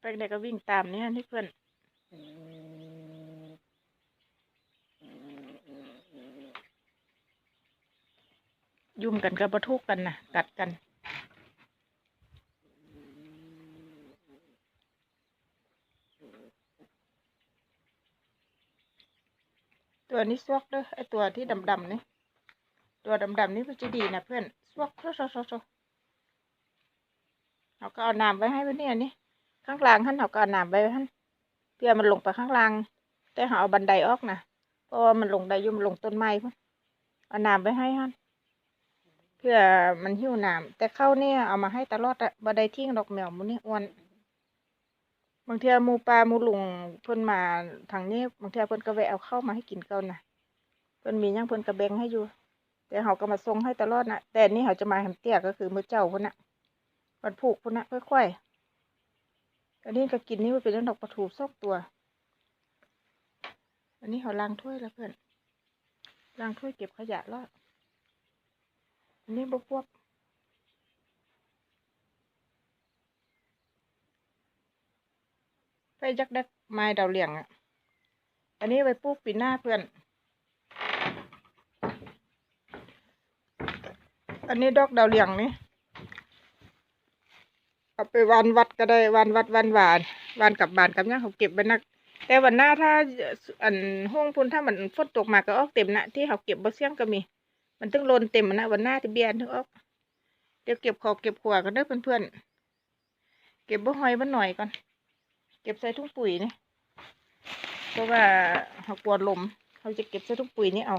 ไปไหนก็วิ่งตามเนี่ยนี่เพื่อนยุ่มกันกับประทุกกันนะกัดกัน ตัวนี้ซวกเด้อไอตัวที่ดำๆนี่ตัวดำๆนี่มันจะดีนะเพื่อนซวกโซโซโซเราก็เอาน้ำไว้ให้ไว้เนี่ยนี่ ข้างล่างท่านเราก็เอาน้ำไว้ท่านเพื่อมันลงไปข้างล่าง แต่เราเอาบันไดออกนะเพราะว่ามันลงได้ยุ่มลงต้นไม้พุ่นเอาน้ำไว้ให้ท่านเพื่อมันหิ้วน้ำแต่เข้าเนี่ยเอามาให้ตลอดอะบันไดทิ้งดอกแมวมันนี่อ้วนบางเทีหมูปลาหมูลุงเพิ่นมาทางนี้บางเทีเพิ่นก็แวะเอาเข้ามาให้กินเก่านะเพิ่นมียังเพิ่นก็แบงให้อยู่ แต่เขาก็มาส่งให้ตลอดนะแต่นี่เขาจะมาแฮมเตี้ยก็คือมือเจ้าพุ่นนะวันผูกพุ่นนะค่อยๆ อันนี้ก็กินนี่มันเป็นเรื่องดอกปลาทูซอกตัว อันนี้เขาล้างถ้วยแล้วเพื่อนล้างถ้วยเก็บขยะแล้ว อันนี้บวบไปยักดักไม้ดาวเหลียงอะ อันนี้ไปปลูกปีหน้าเพื่อน อันนี้ดอกดาวเหลียงนี่ เอาไปวันวัดก็ได้วันวัดวันหวานวันกับบานกับย่างเขาเก็บไว้นัก แต่วันหน้าถ้าอันห้องพุ่นถ้ามันฝนตกมาก็ออกเต็มนะที่เขาเก็บบ่เสี่ยงก็มี มันต้องลนเต็มนะวันหน้าที่เบียนถึงออกเดี๋ยวเก็บขอบเก็บขวากันเด้อเพื่อนๆเก็บบ่หอยบ่หน่อยก่อน เก็บใส่ถุงปุ๋ยนี่เพราะว่าเขากลัวลมเขาจะเก็บใส่ถุงปุ๋ยนี่เอา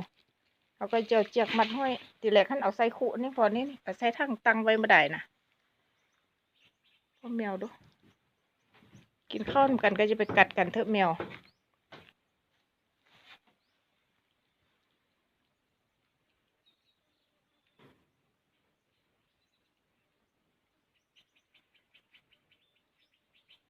เขาก็จะเจียกมัดห้อยทีแรกขันเอาใส่ขู่นี่พอนี่เอาใส่ทั้งตังไว้ไม่ได้นะพ่อ แมวดู กินข้าวนกันก็จะไปกัดกันเถอะแมว